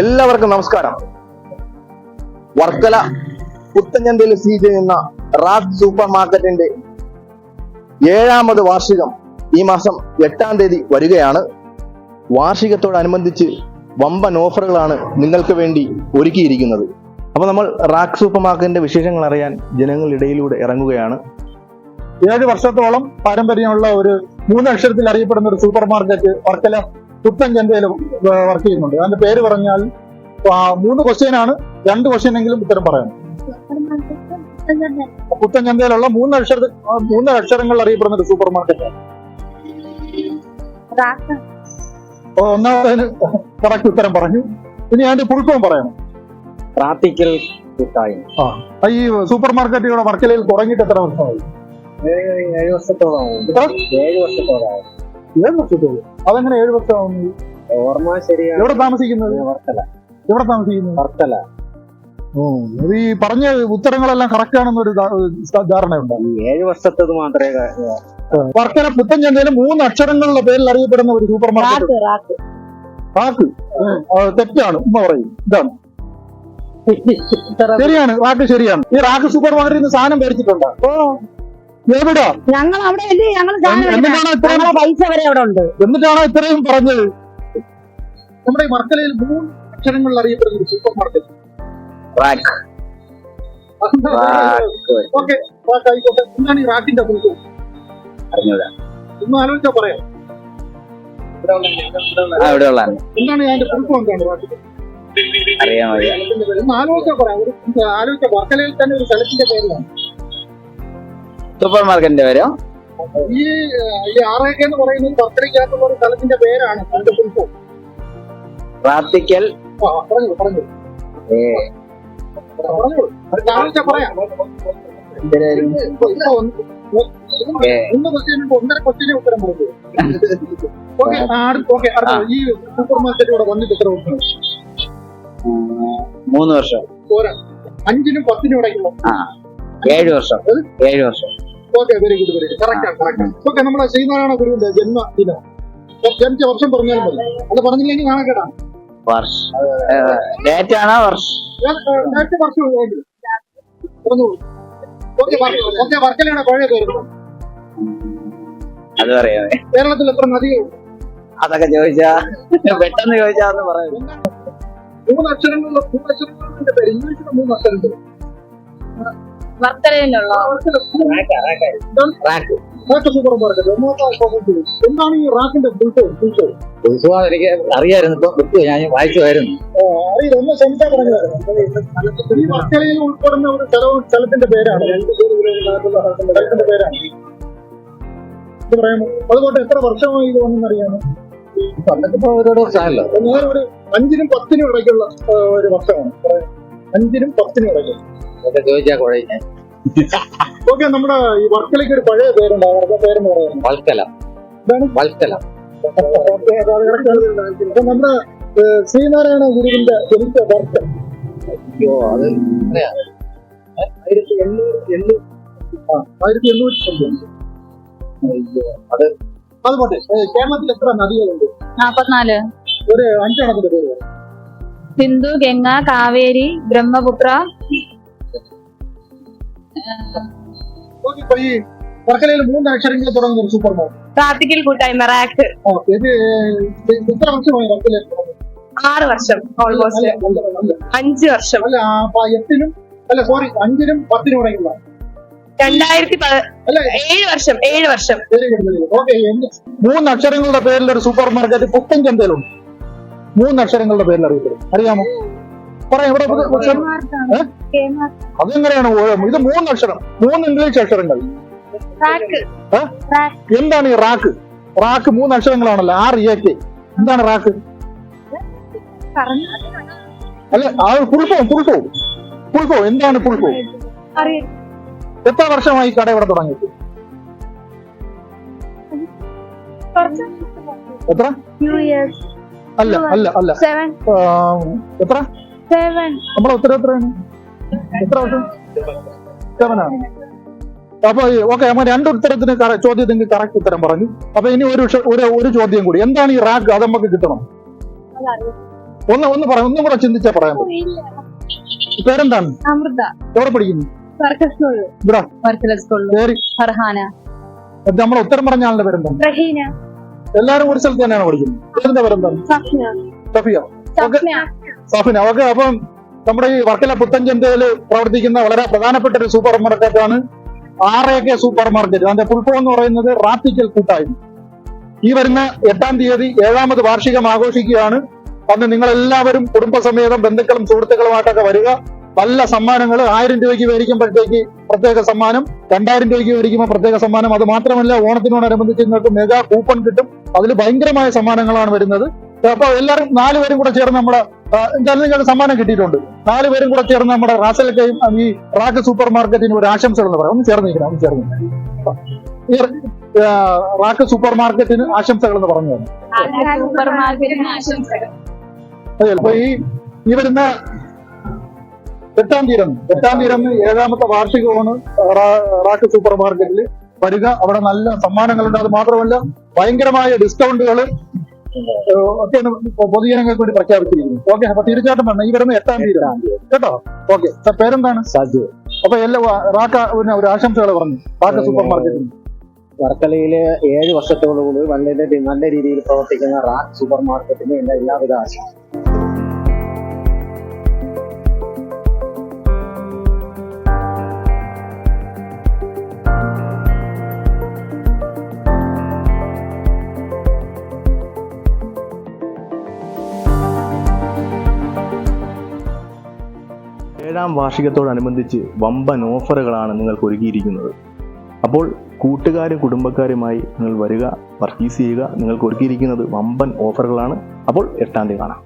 എല്ലാവർക്കും നമസ്കാരം. വർക്കല പുത്തഞ്ചന്തയിൽ സ്ഥിതി ചെയ്യുന്ന റാത്ത് സൂപ്പർ മാർക്കറ്റിന്റെ ഏഴാമത് വാർഷികം ഈ മാസം എട്ടാം തീയതി വരികയാണ്. വാർഷികത്തോടനുബന്ധിച്ച് വമ്പൻ ഓഫറുകളാണ് നിങ്ങൾക്ക് വേണ്ടി ഒരുക്കിയിരിക്കുന്നത്. അപ്പോൾ നമ്മൾ റാക്ക് സൂപ്പർ മാർക്കറ്റിന്റെ വിശേഷങ്ങൾ അറിയാൻ ജനങ്ങളിടയിലൂടെ ഇറങ്ങുകയാണ്. ഏഴ് വർഷത്തോളം പാരമ്പര്യമുള്ള ഒരു മൂന്ന് അക്ഷരത്തിൽ അറിയപ്പെടുന്ന ഒരു സൂപ്പർ മാർക്കറ്റ് വർക്കല പുത്തൻ ജനതയിൽ വർക്ക് ചെയ്യുന്നുണ്ട്. അതിന്റെ പേര് പറഞ്ഞാൽ മൂന്ന് ക്വസ്റ്റ്യനാണ് രണ്ട് ക്വസ്റ്റ്യൻ എങ്കിലും ഉത്തരം പറയണം. പുത്തൻ ചന്തയിലുള്ള മൂന്ന് അക്ഷര മൂന്ന് അക്ഷരങ്ങൾ അറിയപ്പെടുന്ന ഒരു സൂപ്പർ മാർക്കറ്റ് ഒന്നാമതിന് കറക്റ്റ് ഉത്തരം പറഞ്ഞു. ഇനി അതിന്റെ പുൽപ്പം പറയണം. പ്രാക്ടിക്കൽ കൂട്ടായ്മ. ആ, ഈ സൂപ്പർ മാർക്കറ്റുകളുടെ വർക്കലയിൽ തുടങ്ങിയിട്ട് എത്ര വർഷമായി? ഏഴ് വർഷത്തോളം? ഏഴ് വർഷത്തോളം ഏഴ് വർഷത്തോളം? അതെങ്ങനെ ഏഴ് വർഷമാവുന്നു? ഓർമ്മ ശരിയാണ്. എവിടെ താമസിക്കുന്നത്? വർത്തല എവിടെ താമസിക്കുന്നത്? ഓ അത് ഈ പറഞ്ഞ ഉത്തരങ്ങളെല്ലാം കറക്റ്റ് ആണെന്നൊരു ധാരണയുണ്ട്. ഏഴ് വർഷത്തത് മാത്രമേ വർക്കല പുത്തൻ ചന്തയിലെ മൂന്ന് അക്ഷരങ്ങളുടെ പേരിൽ അറിയപ്പെടുന്ന ഒരു സൂപ്പർ മാർക്കറ്റ് റാക്ക് തെറ്റാണ്. ഉമ്മ പറയും. ഇതാണ്. ശരിയാണ്. റാക്ക് ശരിയാണ്. ഈ റാക്ക് സൂപ്പർ മാർക്കറ്റിൽ നിന്ന് സാധനം മേടിച്ചിട്ടുണ്ടോ? എവിടാ? ഞങ്ങൾ അവിടെ അല്ലേ ഞങ്ങൾ. ഞങ്ങളെ പൈസ വരെ അവിടെ ഉണ്ട്. എന്നിട്ടാണോ ഇത്രയും പറഞ്ഞത്? നമ്മുടെ ഈ വർക്കലയിൽ മൂന്ന് അക്ഷരങ്ങളിൽ അറിയപ്പെടുന്ന supermarket Rak Rak okay Rak ആയിക്കോട്ടെ. എന്താണ് ഈ റാക്കിന്റെ പുൽക്കും അറിഞ്ഞൂടാ. ഒന്ന് ആലോചിച്ചാ പറയാം. എന്താണ് അതിന്റെ എന്താണ് റാക്കിന്റെ അറിയാൻ ആലോചിച്ചാ പറയാം. ഒരു ആലോചിച്ച വർക്കലയിൽ തന്നെ ഒരു സ്ഥലത്തിന്റെ പേരിലാണ്. സൂപ്പർ മാർക്കറ്റിന്റെ പേരോ? ഈ ഏഹ്, ഈ ആറേക്കെ എന്ന് പറയുന്നത് ഒരു സ്ഥലത്തിന്റെ പേരാണ് അതിന്റെ ആ അത് പറയാം. എന്തിനായിരുന്നു? ഇപ്പൊ ഇപ്പൊ ഒന്ന് ഏ. ഒന്ന് ക്വസ്റ്റ്യൻ ഉണ്ട് ഒന്നര ക്വസ്റ്റ്യനെ ഉത്തരം പറഞ്ഞു ഓക്കെ ഓക്കെ ഈ സൂപ്പർ മാർക്കറ്റ് വന്നിട്ട് എത്ര മൂന്ന് വർഷം. പോരാ. അഞ്ചിനും പത്തിനും ഇടയ്ക്കുള്ള. ആ ഏഴ് വർഷം. ഏഴ് വർഷം. Okay very good very good correct ആണ് കറക്റ്റ് ആണ്. ഓക്കെ നമ്മുടെ ശ്രീനാരായണ ഗുരുവിന്റെ ജന്മദിനം ജനിച്ച വർഷം പറഞ്ഞാലും മതി. അത് പറഞ്ഞില്ലെങ്കിൽ വർഷം. ഡേറ്റ് ആണോ വർഷം? ഡേറ്റ് വർഷം പറഞ്ഞോളൂ. ഓക്കെ പഴയ പേര് പറ. അത് പറയാമേ? കേരളത്തിൽ എത്ര നദികളുണ്ട് അതൊക്കെ ചോദിച്ചാ. പെട്ടെന്ന് ചോദിച്ചാന്ന് പറയാം. മൂന്ന് അക്ഷരങ്ങളുള്ള മൂന്ന് അക്ഷരങ്ങളുടെ പേര്. ഇംഗ്ലീഷിലെ മൂന്ന് അക്ഷരങ്ങൾ. വർക്കലയിലുള്ള. എന്താണ് ഈ റാക്കിന്റെ ഉത്സവം എനിക്ക് അറിയായിരുന്നു ഇപ്പൊ വിട്ടു ഞാൻ വായിച്ചുമായിരുന്നു ഈ വർക്കലയിൽ ഉൾപ്പെടുന്ന ഒരു സ്ഥലവും സ്ഥലത്തിന്റെ പേരാണ്. സ്ഥലത്തിന്റെ പേരാണ്. ഇത് പറയാമോ? അതുകൊണ്ട് എത്ര വർഷമായി ഇത് വന്നെന്നറിയാമോ പണ്ടൊക്കെ ഒരുപാട് വർഷമായല്ലോ ഒരു അഞ്ചിനും പത്തിനും ഇടയ്ക്കുള്ള ഒരു വർഷമാണ്. പറയാം. അഞ്ചിനും പത്തിനും ഇടയ്ക്ക്. അതൊക്കെ ചോദിച്ചാ കുഴഞ്ഞ ഓക്കെ നമ്മുടെ ഈ വർക്കലയ്ക്ക് ഒരു പഴയ പേരുണ്ട് അവരുടെ പേരെന്ന് പറയുന്നത് വൽക്കല. എന്താണ്? വൽക്കല. ഓക്കേ, അത് അത് കിടക്കുകയാണ്. അപ്പൊ നമ്മുടെ ഏ, ശ്രീനാരായണ ഗുരുവിന്റെ ജനിച്ച വർഷം അയ്യോ അത് ആയിരത്തി എണ്ണൂറ്റി എണ്ണൂറ്റി ആ ആയിരത്തി എണ്ണൂറ്റി അയ്യോ അത് അത് പോട്ടെ ഏ, കേരളത്തിൽ എത്ര നദികളുണ്ട്? നാപ്പത്തിനാല്. ഒരു അഞ്ചെണ്ണത്തിന്റെ പേര് പറ. സിന്ധു ഗംഗ കാവേരി ബ്രഹ്മപുത്ര. ഈ വർക്കലയിൽ മൂന്ന് അക്ഷരങ്ങൾ തുടങ്ങുന്ന ഒരു സൂപ്പർ മാർക്കറ്റ് പ്രാക്ടിക്കൽ കൂട്ടായ്മ റാക്ക്. ഇത് എത്ര വർഷമായി വർക്കലയിൽ ആറ് വർഷം ഓൾമോസ്റ്റ്. അഞ്ച് വർഷം. അല്ല ആ, എട്ടിനും അല്ല സോറി അഞ്ചിനും പത്തിനും ഇടയ്ക്കുള്ള രണ്ടായിരത്തി അല്ല ഏഴ് വർഷം ഏഴ് വർഷം. മൂന്ന് അക്ഷരങ്ങളുടെ പേരിൽ ഒരു സൂപ്പർ മാർക്കറ്റ് പുത്തൻ ചന്തയിലുണ്ട്. മൂന്ന് അക്ഷരങ്ങളുടെ പേരിൽ അറിയപ്പെടും. അറിയാമോ? പറയാം ഇവിടെ? അതെങ്ങനെയാണ് ഇത് മൂന്ന് അക്ഷരം. മൂന്ന് ഇംഗ്ലീഷ് അക്ഷരങ്ങൾ? എന്താണ് ഈ റാക്ക് റാക്ക് മൂന്ന് അക്ഷരങ്ങളാണല്ലോ. ആർ എ കെ എന്താണ് റാക്ക് അല്ല ആ ഫുൾഫോം ഫുൾഫോം ഫുൾഫോം എന്താണ് അറിയാം. എത്ര വർഷമായി കട ഇവിടെ തുടങ്ങിയിട്ട്? കുറച്ച് എത്ര? അല്ല അല്ല അല്ല. സെവൻ എത്ര? സെവൻ നമ്മളെ ഉത്തരം എത്രയാണ്? എത്ര വർഷം ആണ്. അപ്പൊ ഓക്കെ നമ്മൾ രണ്ട് ഉത്തരത്തിന് ചോദ്യത്തിന് കറക്റ്റ് ഉത്തരം പറഞ്ഞു. അപ്പൊ ഇനി ഒരു ഒരു ചോദ്യം കൂടി. എന്താണ് ഈ റാക്ക് അത് നമുക്ക് കിട്ടണം? ഒന്ന് ഒന്ന് പറയാം. ഒന്നും കൂടെ ചിന്തിച്ചാ പറയാൻ പേരെന്താണ്? അമൃത. എവിടെ പഠിക്കുന്നു? നമ്മളെ ഉത്തരം പറഞ്ഞ ആളുടെ പേരെന്താണ്? എല്ലാരും ഒരു സ്ഥലത്ത് തന്നെയാണ് പഠിക്കുന്നത്? പേരെന്താണ് സഫ്ന സഫിയ. സഫ്ന ഓക്കെ. അപ്പം നമ്മുടെ ഈ വർക്കല പുത്തൻചന്തയിൽ പ്രവർത്തിക്കുന്ന വളരെ പ്രധാനപ്പെട്ട ഒരു സൂപ്പർ മാർക്കറ്റാണ് R A K super market. അതിന്റെ ഫുൾ ഫോം എന്ന് പറയുന്നത് റാത്തിക്കൽ കൂട്ടായ്മ. ഈ വരുന്ന എട്ടാം തീയതി ഏഴാമത് വാർഷികം ആഘോഷിക്കുകയാണ്. അന്ന് നിങ്ങൾ എല്ലാവരും കുടുംബസമേതം ബന്ധുക്കളും സുഹൃത്തുക്കളുമായിട്ടൊക്കെ വരിക. നല്ല സമ്മാനങ്ങൾ. ആയിരം രൂപയ്ക്ക് മേടിക്കുമ്പോഴത്തേക്ക് പ്രത്യേക സമ്മാനം. രണ്ടായിരം രൂപയ്ക്ക് മേടിക്കുമ്പോൾ പ്രത്യേക സമ്മാനം. അത് മാത്രമല്ല ഓണത്തിനോടനുബന്ധിച്ച് നിങ്ങൾക്ക് മെഗാ കൂപ്പൺ കിട്ടും. അതിൽ ഭയങ്കരമായ സമ്മാനങ്ങളാണ് വരുന്നത്. അപ്പൊ എല്ലാവരും നാലുപേരും കൂടെ ചേർന്ന് നമ്മുടെ എന്തായാലും സമ്മാനം കിട്ടിയിട്ടുണ്ട്. നാലുപേരും കൂടെ ചേർന്ന് നമ്മുടെ റാസലക്കയും ഈ റാക്ക് സൂപ്പർ മാർക്കറ്റിന് ഒരു ആശംസകൾ എന്ന് പറയാം. ഒന്ന് ചേർന്ന് ഒന്ന് ചേർന്ന് റാക്ക് സൂപ്പർ മാർക്കറ്റിന് ആശംസകൾ എന്ന് പറഞ്ഞു അതെ അപ്പൊ ഈ ഈ വരുന്ന എട്ടാം തീരം എട്ടാം തീരം ഏഴാമത്തെ വാർഷികമാണ് റാക്ക് സൂപ്പർ മാർക്കറ്റിൽ വരിക. അവിടെ നല്ല സമ്മാനങ്ങളുണ്ട്. അത് മാത്രമല്ല ഭയങ്കരമായ ഡിസ്കൗണ്ടുകൾ ഒക്കെയാണ് പൊതുജനങ്ങൾക്ക് വേണ്ടി പ്രഖ്യാപിച്ചിരിക്കുന്നത് ഓക്കെ അപ്പൊ തീർച്ചയായിട്ടും വേണം ഈ വരുന്ന എട്ടാം തീയതി കേട്ടോ? ഓക്കെ സാർ പേരെന്താണ്? സാജു. അപ്പൊ എല്ലാ റാക്ക ഒരു ആശംസകൾ പറഞ്ഞു. റാക്ക സൂപ്പർ മാർക്കറ്റിന് വർക്കലയിൽ ഏഴ് വർഷത്തോടുകൂടി വളരെ നല്ല രീതിയിൽ പ്രവർത്തിക്കുന്ന റാക്ക് സൂപ്പർ മാർക്കറ്റിന് എന്റെ എല്ലാവിധ ആശംസ ഏഴാം വാർഷികത്തോടനുബന്ധിച്ച് വമ്പൻ ഓഫറുകളാണ് നിങ്ങൾക്ക് ഒരുക്കിയിരിക്കുന്നത്. അപ്പോൾ കൂട്ടുകാരും കുടുംബക്കാരുമായി നിങ്ങൾ വരിക പർച്ചേസ് ചെയ്യുക നിങ്ങൾക്ക് ഒരുക്കിയിരിക്കുന്നത് വമ്പൻ ഓഫറുകളാണ്. അപ്പോൾ എട്ടാം തീയതി കാണാം.